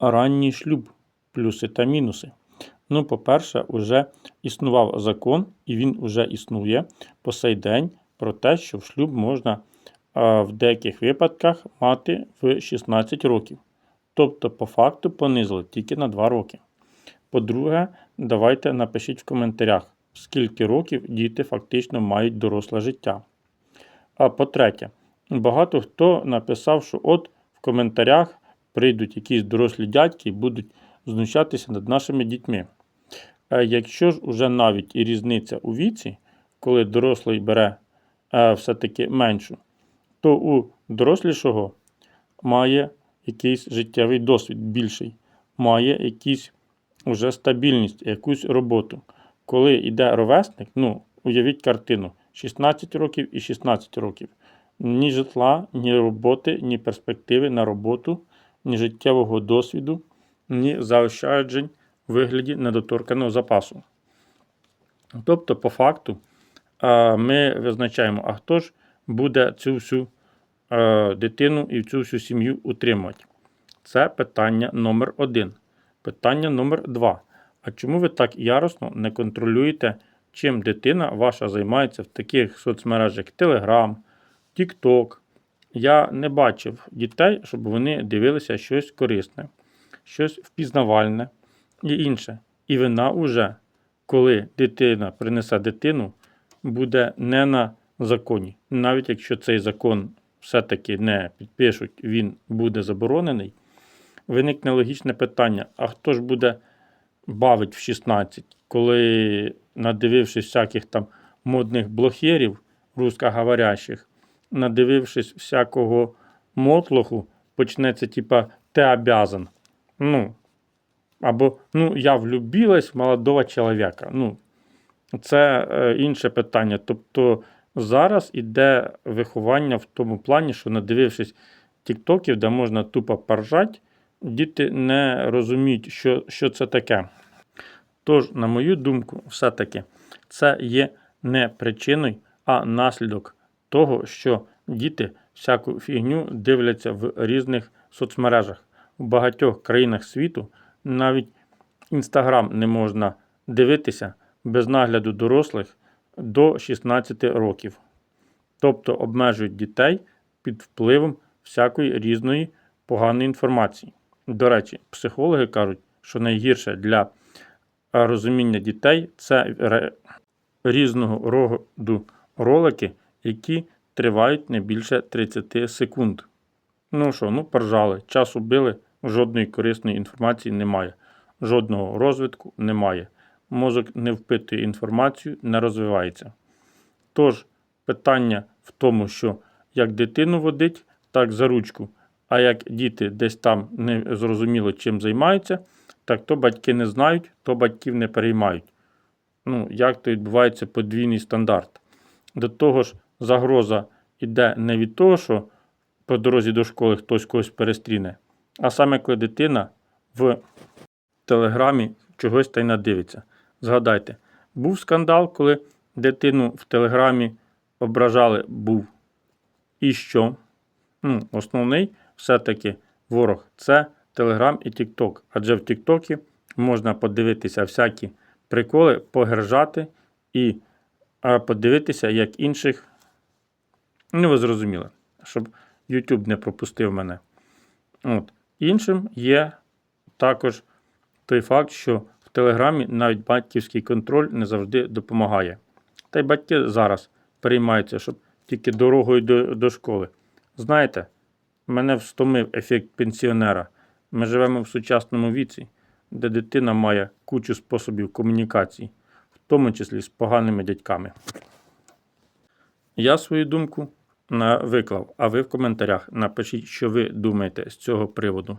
ранній шлюб, плюси та мінуси. Ну, по-перше, вже існував закон, і він вже існує по сей день про те, що в шлюб можна в деяких випадках мати в 16 років. Тобто, по факту понизили тільки на 2 роки. По-друге, давайте напишіть в коментарях, скільки років діти фактично мають доросле життя. А по-третє, багато хто написав, що от в коментарях прийдуть якісь дорослі дядьки і будуть знущатися над нашими дітьми. Е, Якщо ж уже навіть і різниця у віці, коли дорослий бере е, все-таки меншу, то у дорослішого має якийсь життєвий досвід більший, має якісь уже стабільність, якусь роботу. Коли йде ровесник, ну, уявіть картину: 16 років і 16 років. Ні житла, ні роботи, ні перспективи на роботу, ні життєвого досвіду, ні заощаджень у вигляді недоторканого запасу. Тобто, по факту, ми визначаємо, а хто ж буде цю всю дитину і цю всю сім'ю утримувати. Це питання номер один. Питання номер два. А чому ви так яростно не контролюєте, чим дитина ваша займається в таких соцмережах як Telegram, TikTok? Я не бачив дітей, щоб вони дивилися щось корисне, щось впізнавальне і інше. І вина уже, коли дитина принесе дитину, буде не на законі. Навіть якщо цей закон все-таки не підпишуть, він буде заборонений. Виникне логічне питання: а хто ж буде бавить в 16, коли, надивившись всяких там модних блогерів русскоговорящих, надивившись всякого мотлоху, почнеться типа ти обязан. Ну, або ну, я влюбилась в молодого чоловіка. Ну, це е, інше питання. Тобто зараз іде виховання в тому плані, що надивившись тіктоків, де можна тупо поржати, діти не розуміють, що, що це таке. Тож, на мою думку, все-таки це є не причиною, а наслідок того, що діти всяку фігню дивляться в різних соцмережах. У багатьох країнах світу навіть інстаграм не можна дивитися без нагляду дорослих до 16 років. Тобто обмежують дітей під впливом всякої різної поганої інформації. До речі, психологи кажуть, що найгірше для розуміння дітей це різного роду ролики, які тривають не більше 30 секунд. Ну що, ну поржали, час убили, жодної корисної інформації немає, жодного розвитку немає. Мозок не впитує інформацію, не розвивається. Тож, питання в тому, що як дитину водить, так за ручку. А як діти десь там не зрозуміло чим займаються, так то батьки не знають, то батьків не переймають. Ну, як то відбувається подвійний стандарт. До того ж, загроза йде не від того, що по дорозі до школи хтось когось перестріне, а саме коли дитина в телеграмі чогось та й надивиться. Згадайте, був скандал, коли дитину в телеграмі ображали, був. І що? Ну, основний все-таки ворог це Телеграм і Тікток. Адже в Тіктокі можна подивитися всякі приколи, погержати і подивитися, як інших. Ну, ви зрозуміли, щоб YouTube не пропустив мене. От. Іншим є також той факт, що в Телеграмі навіть батьківський контроль не завжди допомагає. Та й батьки зараз переймаються, щоб тільки дорогою до, до школи. Знаєте, мене встомив ефект пенсіонера. Ми живемо в сучасному віці, де дитина має кучу способів комунікації, в тому числі з поганими дядьками. Я свою думку виклав, а ви в коментарях напишіть, що ви думаєте з цього приводу.